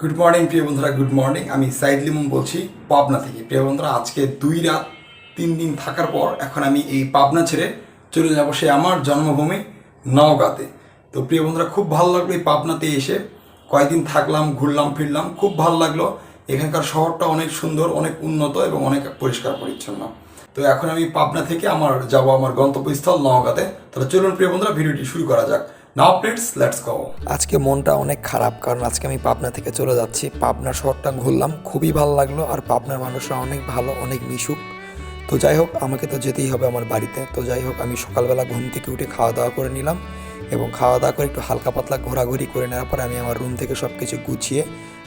Good morning প্রিয় বন্ধুরা good morning আমি সাইদ লিমন বলছি পাবনা থেকে। প্রিয় বন্ধুরা, আজকে দুই রাত, তিন দিন থাকার পর এখন আমি এই পাবনা ছেড়ে চলে যাব সে আমার জন্মভূমি নওগাঁতে। তো প্রিয় বন্ধুরা, খুব ভালো লাগল এই পাবনাতে এসে। কয়েকদিন থাকলাম, ঘুরলাম, ফিরলাম, খুব ভালো লাগল। এখানকার শহরটা অনেক সুন্দর, অনেক উন্নত এবং অনেক পরিষ্কার পরিচ্ছন্ন। তো এখন আমি পাবনা থেকে আমার, যাব আমার গন্তব্যস্থল নওগাঁতে। তাহলে চলুন প্রিয় বন্ধুরা, ভিডিওটি শুরু করা যাক। আজকে মনটা অনেক খারাপ, কারণ আজকে আমি পাবনা থেকে চলে যাচ্ছি। পাবনা শহরটা ঘুরলাম, খুবই ভালো লাগল, আর পাবনার মানুষরা অনেক ভালো, অনেক মিশুক। তো যাই হোক, আমাকে তো যেতেই হবে আমার বাড়িতে। তো যাই হোক, আমি সকালবেলা ঘুম থেকে উঠে খাওয়া দাওয়া করে নিলাম এবং খাওয়া দাওয়া করে একটু হালকা পাতলা ঘোরাঘুরি করে নেওয়ার পর আমি আমার রুম থেকে সব কিছু গুছিয়ে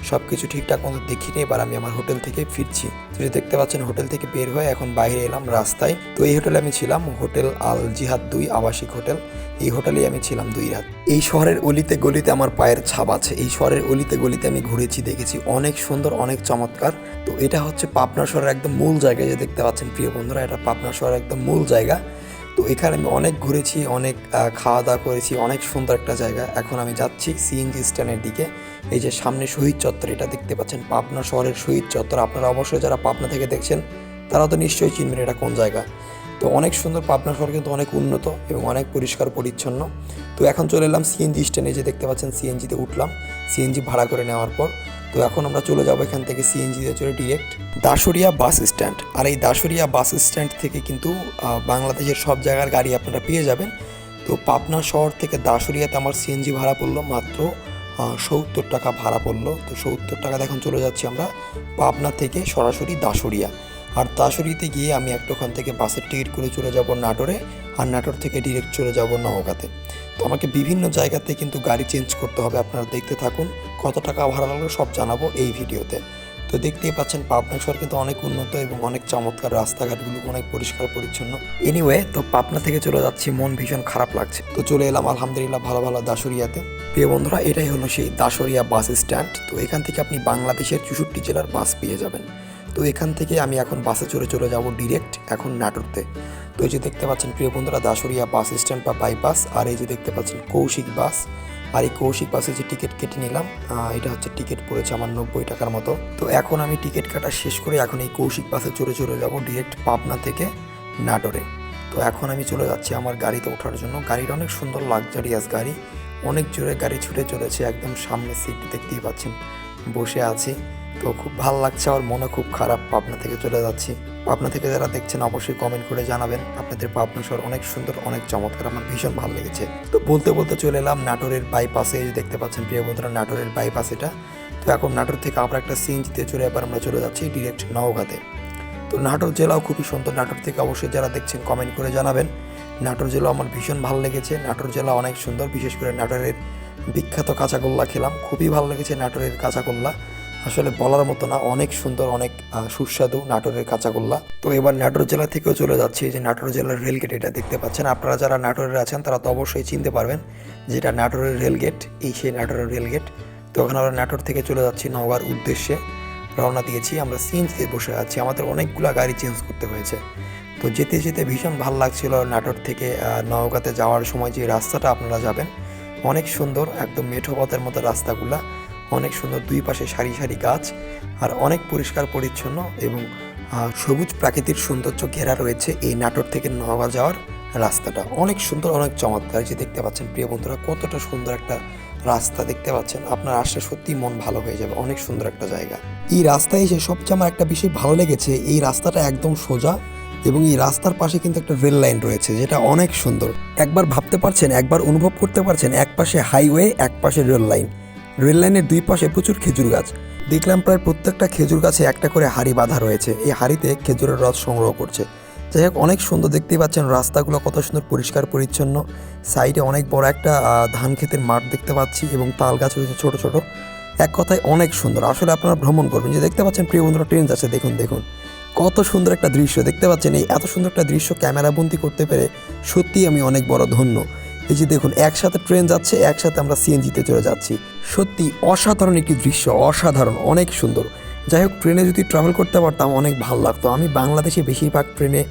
সব কিছু ঠিকঠাক মতো দেখিয়ে এবার আমি আমার হোটেল থেকে ফিরছি। তো যে দেখতে পাচ্ছেন হোটেল থেকে বের হয়ে এখন বাইরে এলাম রাস্তায়। তো এই হোটেলে আমি ছিলাম হোটেল আল জিহাদ দুই আবাসিক হোটেল এই হোটেলেই আমি ছিলাম দুই রাত। এই শহরের অলিতে গলিতে আমার পায়ের ছাপ আছে। এই শহরের অলিতে গলিতে আমি ঘুরেছি, দেখেছি। অনেক সুন্দর, অনেক চমৎকার। তো এটা হচ্ছে পাবনা শহরের একদম মূল জায়গায় যে দেখতে পাচ্ছেন, প্রিয় বন্ধুরা, এটা পাবনা শহরের একদম মূল জায়গা। তো এখানে আমি অনেক ঘুরেছি, অনেক খাওয়া দাওয়া করেছি, অনেক সুন্দর একটা জায়গা। এখন আমি যাচ্ছি সিএনজি স্ট্যান্ডের দিকে। এই যে সামনে শহীদ চত্বর, এটা দেখতে পাচ্ছেন, পাবনা শহরের শহীদ চত্বর। আপনারা অবশ্যই যারা পাবনা থেকে দেখছেন, তারা তো নিশ্চয়ই চিনবেন এটা কোন জায়গা। তো অনেক সুন্দর পাবনা শহর কিন্তু অনেক উন্নত এবং অনেক পরিষ্কার পরিচ্ছন্ন। তো এখন চলে এলাম সিএনজি স্ট্যান্ডে যে দেখতে পাচ্ছেন সিএনজিতে উঠলাম। সিএনজি ভাড়া করে নেওয়ার পর। তো এখন আমরা চলে যাব এখান থেকে সিএনজিতে চলে ডিরেক্ট দাসুরিয়া বাস স্ট্যান্ড আর এই দাসুরিয়া বাস স্ট্যান্ড থেকে কিন্তু বাংলাদেশের সব জায়গার গাড়ি আপনারা পেয়ে যাবেন। তো পাবনা শহর থেকে দাসুরিয়াতে আমার সিএনজি ভাড়া পড়ল মাত্র সত্তর টাকা ভাড়া পড়ল। তো সত্তর টাকা এখন চলে যাচ্ছি আমরা পাবনা থেকে সরাসরি দাসুরিয়া। আর দাসুরিতে গিয়ে আমি একটা ওখান থেকে বাসের টিকিট করে চলে যাব নাটোরে, আর নাটোর থেকে ডিরেক্ট চলে যাব নওগাঁতে। তো আমাকে বিভিন্ন জায়গাতে কিন্তু গাড়ি চেঞ্জ করতে হবে, আপনারা দেখতে থাকুন, কত টাকা ভাড়া লাগল সব জানাব এই ভিডিওতে। তো দেখতেই পাচ্ছেন, পাবনা শহর কিন্তু অনেক উন্নত এবং অনেক চমৎকার, রাস্তাঘাটগুলো অনেক পরিষ্কার, পরিচ্ছন্ন। এনিওয়ে তো পাবনা থেকে চলে যাচ্ছি, মন ভীষণ খারাপ লাগছে। তো চলে এলাম, আলহামদুলিল্লাহ, ভালো ভালো দাসুরিয়াতে প্রিয় বন্ধুরা, এটাই হলো সেই দাসুরিয়া বাস স্ট্যান্ড তো এখান থেকে আপনি বাংলাদেশের চৌষট্টি জেলার বাস পেয়ে যাবেন। তো এখান থেকে আমি এখন বাসে চড়ে চলে যাব ডিরেক্ট এখন নাটোরতে। তো এই যে দেখতে পাচ্ছেন প্রিয় বন্ধুরা দাসুরিয়া বাস স্ট্যান্ড বা বাইপাস আর এই যে দেখতে পাচ্ছেন কৌশিক বাস। আর এই কৌশিক বাসে যে টিকিট কেটে নিলাম এটা হচ্ছে টিকিট পড়েছে আমার নব্বই টাকার মতো। তো এখন আমি টিকিট কাটা শেষ করে এখন এই কৌশিক বাসে চড়ে চলে যাব ডিরেক্ট পাবনা থেকে নাটোরে। তো এখন আমি চলে যাচ্ছি আমার গাড়িতে ওঠার জন্য। গাড়িটা অনেক সুন্দর লাক্সারিয়াস গাড়ি। অনেক জোরে গাড়ি ছুটে চলেছে, একদম সামনে সিট দেখতেই পাচ্ছেন। বসে আছি। তো খুব ভালো লাগছে আমার মনে খুব খারাপ। পাবনা থেকে চলে যাচ্ছি। পাবনা থেকে যারা দেখছেন, অবশ্যই কমেন্ট করে জানাবেন। আপনাদের পাবনা শহর অনেক সুন্দর, অনেক চমৎকার, আমার ভীষণ ভালো লেগেছে। তো বলতে বলতে চলে এলাম নাটোরের বাইপাসে দেখতে পাচ্ছেন প্রিয় বন্ধুরা, নাটোরের বাইপাস এটা। তো এখন নাটোর থেকে আবার একটা সিন সিএনজিতে চলে এবার আমরা চলে যাচ্ছি ডিরেক্ট নওগাঁতে। তো নাটোর জেলাও খুবই সুন্দর। নাটোর থেকে অবশ্যই যারা দেখছেন কমেন্ট করে জানাবেন। নাটোর জেলা আমার ভীষণ ভালো লেগেছে। নাটোর জেলা অনেক সুন্দর, বিশেষ করে নাটোরের বিখ্যাত কাঁচাগোল্লা খেলাম। খুবই ভালো লেগেছে নাটোরের কাঁচাগোল্লা। আসলে বলার মতো না, অনেক সুন্দর, অনেক সুস্বাদু নাটোরের কাঁচাগোল্লা। তো এবার নাটোর জেলা থেকেও চলে যাচ্ছি যে নাটোর জেলার রেলগেট এটা দেখতে পাচ্ছেন। আপনারা যারা নাটোরের আছেন, তারা তো অবশ্যই চিনতে পারবেন যেটা নাটোরের রেলগেট এই সেই নাটোরের রেলগেট তো এখন আমরা নাটোর থেকে চলে যাচ্ছি নওগাঁর উদ্দেশ্যে। রওনা দিয়েছি, আমরা সিএনজিতে বসে আছি। আমাদের অনেকগুলো গাড়ি চেঞ্জ করতে হয়েছে। তো যেতে যেতে ভীষণ ভালো লাগছিল নাটোর থেকে নওগাঁতে যাওয়ার সময় যে রাস্তাটা আপনারা যাবেন। অনেক সুন্দর একদম মেঠো পথের মতো রাস্তাগুলা, অনেক সুন্দর দুই পাশে সারি সারি গাছ, আর অনেক পরিষ্কার পরিচ্ছন্ন এবং সবুজ প্রাকৃতিক সৌন্দর্য ঘেরা রয়েছে এই নাটোর থেকে নওগাঁ যাওয়ার রাস্তাটা। অনেক সুন্দর, অনেক চমৎকার যে দেখতে পাচ্ছেন প্রিয় বন্ধুরা, কতটা সুন্দর একটা রাস্তা দেখতে পাচ্ছেন। আপনার আসলে সত্যি মন ভালো হয়ে যাবে, অনেক সুন্দর একটা জায়গা। এই রাস্তায় এসে সবচেয়ে আমার একটা বিষয় ভালো লেগেছে, এই রাস্তাটা একদম সোজা এবং এই রাস্তার পাশে কিন্তু একটা রেল লাইন রয়েছে, যেটা অনেক সুন্দর। একবার ভাবতে পারছেন, একবার অনুভব করতে পারছেন, এক পাশে হাইওয়ে, এক পাশে রেল লাইন। রেল লাইনের দুই পাশে প্রচুর খেজুর গাছ। দেখলাম প্রায় প্রত্যেকটা খেজুর গাছে একটা করে হাড়ি বাঁধা রয়েছে। এই হাড়িতে খেজুরের রস সংগ্রহ করছে। যাই হোক, অনেক সুন্দর দেখতেই পাচ্ছেন, রাস্তাগুলো কত সুন্দর পরিষ্কার, পরিচ্ছন্ন। সাইডে অনেক বড় একটা ধান ক্ষেতের মাঠ দেখতে পাচ্ছি এবং তাল গাছ রয়েছে ছোট ছোট। এক কথায় অনেক সুন্দর। আসলে আপনারা ভ্রমণ করবেন। যে দেখতে পাচ্ছেন, প্রিয় বন্ধুরা ট্রেন যাচ্ছে দেখুন দেখুন। কত সুন্দর একটা দৃশ্য। দেখতে পাচ্ছেন এই এত সুন্দর একটা দৃশ্য ক্যামেরা ক্যামেরাবন্দি করতে পেরে সত্যি আমি অনেক বড় ধন্য। এই যে দেখুন, একসাথে ট্রেন যাচ্ছে, একসাথে আমরা সিএনজিতে চলে যাচ্ছি। সত্যি অসাধারণ একটি দৃশ্য, অসাধারণ, অনেক সুন্দর। যাই হোক, ট্রেনে যদি ট্রাভেল করতে পারতাম অনেক ভালো লাগতো। আমি বাংলাদেশে বেশিরভাগ ট্রেনে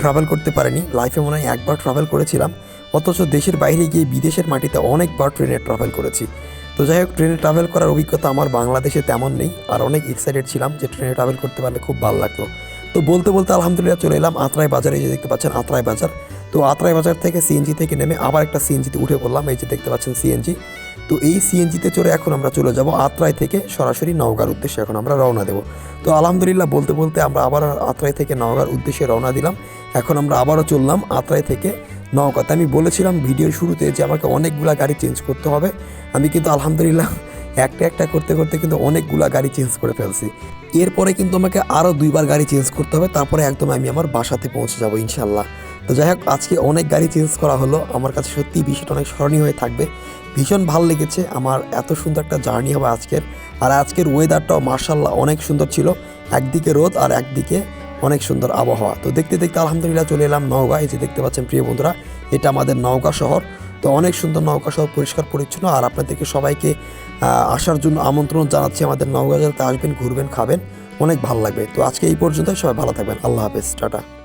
ট্রাভেল করতে পারিনি। লাইফে মনে হয় একবার ট্রাভেল করেছিলাম। অথচ দেশের বাইরে গিয়ে বিদেশের মাটিতে অনেকবার ট্রেনে ট্রাভেল করেছি। তো যাই হোক, ট্রেনে ট্রাভেল করার অভিজ্ঞতা আমার বাংলাদেশে তেমন নেই। আর অনেক এক্সাইটেড ছিলাম যে ট্রেনে ট্রাভেল করতে পারলে খুব ভালো লাগতো। তো বলতে বলতে আলহামদুলিল্লাহ চলে এলাম আত্রাই বাজারে যে দেখতে পাচ্ছেন আত্রাই বাজার। তো আত্রাই বাজার থেকে সিএনজি থেকে নেমে আবার একটা সিএনজিতে উঠে পড়লাম, এই যে দেখতে পাচ্ছেন সিএনজি তো এই সিএনজিতে চড়ে এখন আমরা চলে যাব আত্রাই থেকে সরাসরি নওগাঁর উদ্দেশ্যে, এখন আমরা রওনা দেব। তো আলহামদুলিল্লাহ বলতে বলতে আমরা আবার আত্রাই থেকে নওগাঁর উদ্দেশ্যে রওনা দিলাম, এখন আমরা আবারও চললাম আত্রাই থেকে নওগাঁতে। আমি বলেছিলাম ভিডিওর শুরুতে যে আমাকে অনেকগুলা গাড়ি চেঞ্জ করতে হবে, আমি কিন্তু আলহামদুলিল্লাহ একটা একটা করতে করতে কিন্তু অনেকগুলা গাড়ি চেঞ্জ করে ফেলছি। এরপরে কিন্তু আমাকে আরও দুইবার গাড়ি চেঞ্জ করতে হবে, তারপরে একদম আমি আমার বাসাতে পৌঁছে যাব ইনশাল্লাহ তো যাই হোক, আজকে অনেক গাড়ি চেঞ্জ করা হলো, আমার কাছে সত্যি বিষয়টা অনেক স্মরণীয় হয়ে থাকবে। ভীষণ ভালো লেগেছে আমার এত সুন্দর একটা জার্নি হবে আজকের। আর আজকের ওয়েদারটাও মার্শাল্লাহ অনেক সুন্দর ছিল, একদিকে রোদ আর একদিকে অনেক সুন্দর আবহাওয়া। তো দেখতে দেখতে আলহামদুলিল্লাহ চলে এলাম নওগাঁ এই যে দেখতে পাচ্ছেন প্রিয় বন্ধুরা, এটা আমাদের নওগাঁ শহর। তো অনেক সুন্দর নৌকা সব পরিষ্কার, পরিচ্ছন্ন। আর আপনাদেরকে সবাইকে আসার জন্য আমন্ত্রণ জানাচ্ছি আমাদের নৌকা জেলাতে আসবেন, ঘুরবেন, খাবেন। অনেক ভালো লাগবে। তো আজকে এই পর্যন্তই। সবাই ভালো থাকবেন। আল্লাহ হাফেজ। টাটা।